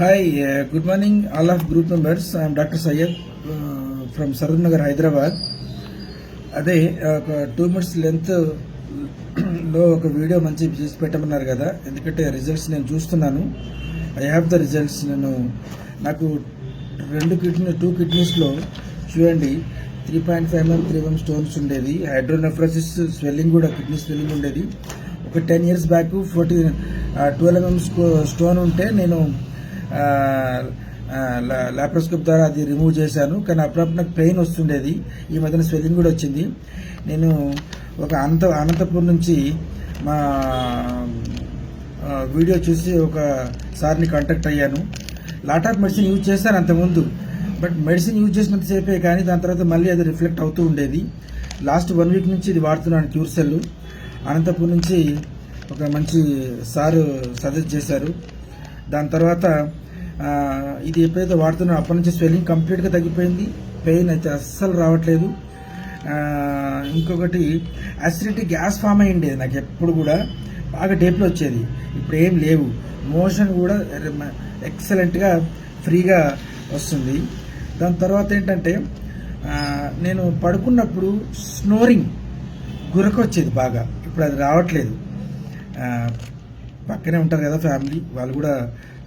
Hi, uh, good morning, all of group members. I am Dr. Syed uh, from Hyderabad. అదే ఒక two minutes లెంత్లో ఒక video మంచి చేసి పెట్టమన్నారు కదా ఎందుకంటే రిజల్ట్స్ నేను చూస్తున్నాను ఐ హ్యావ్ ద రిజల్ట్స్ నేను నాకు రెండు కిడ్నీ టూ కిడ్నీస్లో చూడండి three point five mm three mm stones ఉండేది హైడ్రోనెఫ్రోసిస్ స్వెల్లింగ్ కూడా కిడ్నీ స్వెల్లింగ్ ఉండేది ఒక ten years back forty twelve mm stone ఉంటే నేను లాప్రోస్కోప్ ద్వారా అది రిమూవ్ చేశాను. కానీ అప్పుడప్పుడు నాకు పెయిన్ వస్తుండేది. ఈ మధ్యన స్వెల్లింగ్ కూడా వచ్చింది. నేను ఒక అనంత అనంతపూర్ నుంచి మా వీడియో చూసి ఒక సార్ని కాంటాక్ట్ అయ్యాను. లాట్ ఆఫ్ మెడిసిన్ యూజ్ చేశాను అంతకుముందు. బట్ మెడిసిన్ యూజ్ చేసినంతసేపే కానీ దాని తర్వాత మళ్ళీ అది రిఫ్లెక్ట్ అవుతూ ఉండేది. లాస్ట్ వన్ వీక్ నుంచి ఇది వాడుతున్నాను క్యూర్ సెల్ అనంతపూర్ నుంచి ఒక మంచి సారు సజెస్ట్ చేశారు. దాని తర్వాత ఇది ఎప్పుడైతే వాడుతున్నా అప్పటి నుంచి స్వెల్లింగ్ కంప్లీట్గా తగ్గిపోయింది. పెయిన్ అయితే అస్సలు రావట్లేదు. ఇంకొకటి అసిడిటీ గ్యాస్ ఫామ్ అయి ఉండేది నాకు ఎప్పుడు కూడా బాగా డేపులు వచ్చేది. ఇప్పుడు ఏం లేవు. మోషన్ కూడా ఎక్సలెంట్గా ఫ్రీగా వస్తుంది. దాని తర్వాత ఏంటంటే నేను పడుకున్నప్పుడు స్నోరింగ్ గురక వచ్చేది బాగా. ఇప్పుడు అది రావట్లేదు. పక్కనే ఉంటారు కదా ఫ్యామిలీ. వాళ్ళు కూడా